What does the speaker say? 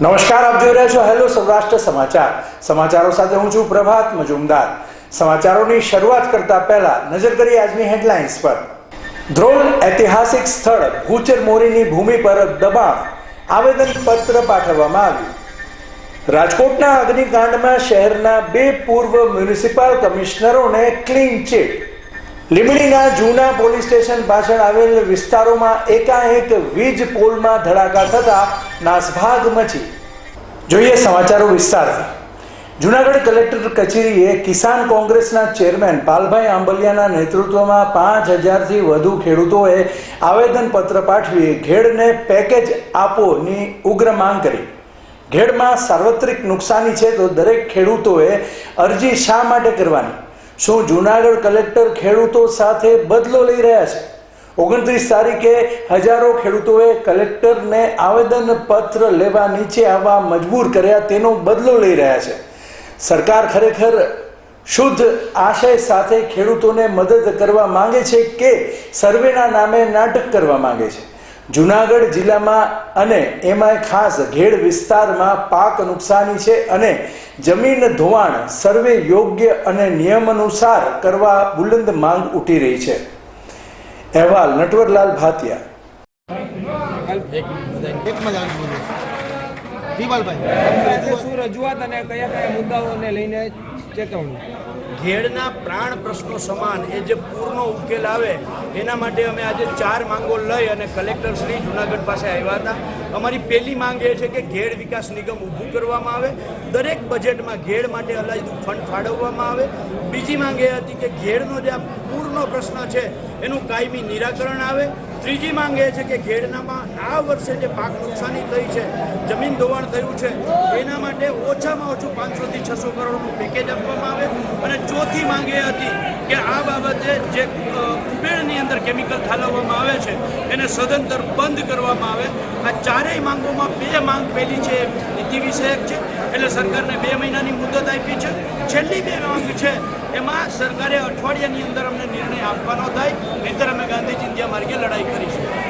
નમસ્કાર, આપ જોઈ રહ્યા છો હેલો સૌરાષ્ટ્ર સમાચાર. સમાચારો સાથે હું છું પ્રભાત મજુમદાર. સમાચારોની શરૂઆત કરતા પહેલા નજર કરી આજની હેડલાઇન્સ પર. ધ્રોલ ઐતિહાસિક સ્થળ ભૂચર મોરીની ભૂમિ પર દબાણ. આવેદન પત્ર પાઠવવામાં આવ્યું. રાજકોટના અગ્નિકાંડમાં શહેરના બે પૂર્વ મ્યુનિસિપલ કમિશનરોને ક્લીન ચીટ. લીંબડીના જૂના પોલીસ સ્ટેશન પાછળ આવેલ વિસ્તારોમાં એકાએક વીજ પોલમાં ધડાકા થતા નાસભાગ મચી. જોઈએ સમાચારો વિસ્તાર. જૂનાગઢ કલેક્ટર કચેરીએ કિસાન કોંગ્રેસના ચેરમેન પાલભાઈ આંબલિયાના નેતૃત્વમાં પાંચ હજારથી વધુ ખેડૂતોએ આવેદનપત્ર પાઠવી ઘેડને પેકેજ આપોની ઉગ્ર માંગ કરી. ઘેડમાં સાર્વત્રિક નુકસાની છે તો દરેક ખેડૂતોએ અરજી શા માટે કરવાની? શું જુનાગઢ કલેક્ટર ખેડૂતો સાથે બદલો લઈ રહ્યા છે? ઓગણત્રીસ તારીખે હજારો ખેડૂતોએ કલેક્ટરને આવેદન પત્ર લેવા નીચે આવવા મજબૂર કર્યા તેનો બદલો લઈ રહ્યા છે. સરકાર ખરેખર શુદ્ધ આશય સાથે ખેડૂતોને મદદ કરવા માંગે છે કે સર્વેના નામે નાટક કરવા માંગે છે? જુનાગઢ જિલ્લામાં અને એમાંય ખાસ ઘેડ વિસ્તારમાં પાક નુકસાની છે અને જમીન ધોવાણ સર્વે યોગ્ય અને નિયમ અનુસાર કરવા બુલંદ માંગ ઉઠી રહી છે. અહેવાલ નટવરલાલ ભાતિયા શું રજૂઆત અને કયા કયા મુદ્દાઓને લઈને ચેતવણી? ઘેડના પ્રાણ પ્રશ્નો સમાન, એ જે પૂરનો ઉકેલ આવે, એના માટે અમે આજે ચાર માંગો લઈ અને કલેક્ટર શ્રી જુનાગઢ પાસે આવ્યા હતા. અમારી પહેલી માંગ એ છે કે ઘેડ વિકાસ નિગમ ઊભું કરવામાં આવે, દરેક બજેટમાં ઘેડ માટે અલાયદું ફંડ ફાળવવામાં આવે. બીજી માંગ એ હતી કે ઘેડનો જે આ પૂરનો પ્રશ્ન છે, એનું કાયમી નિરાકરણ આવે. ત્રીજી માંગ એ છે કે ઘેડનામાં આ વર્ષે જે પાક નુકસાની થઈ છે, જમીન ધોવાણ થયું છે, એના માટે ઓછામાં ઓછું પાંચસોથી છસો કરોડનું પેકેજ આપવામાં આવે. અને ચોથી માંગ એ હતી કે આ બાબતે જે કુબેરની અંદર કેમિકલ ઠાલવવામાં આવે છે, એને સદંતર બંધ કરવામાં આવે. આ ચારેય માંગોમાં બે માંગ પહેલી છે, નીતિ વિષયક છે. એટલે સરકારને બે મહિનાની મુદત આપી છેલ્લી બે માંગ છે. એમાં સરકારે અઠવાડિયાની અંદર અમને નિર્ણય આપવાનો થાય. નહીંતર અમે ગાંધી ત્યાં માર્ગે લડાઈ કરીશું.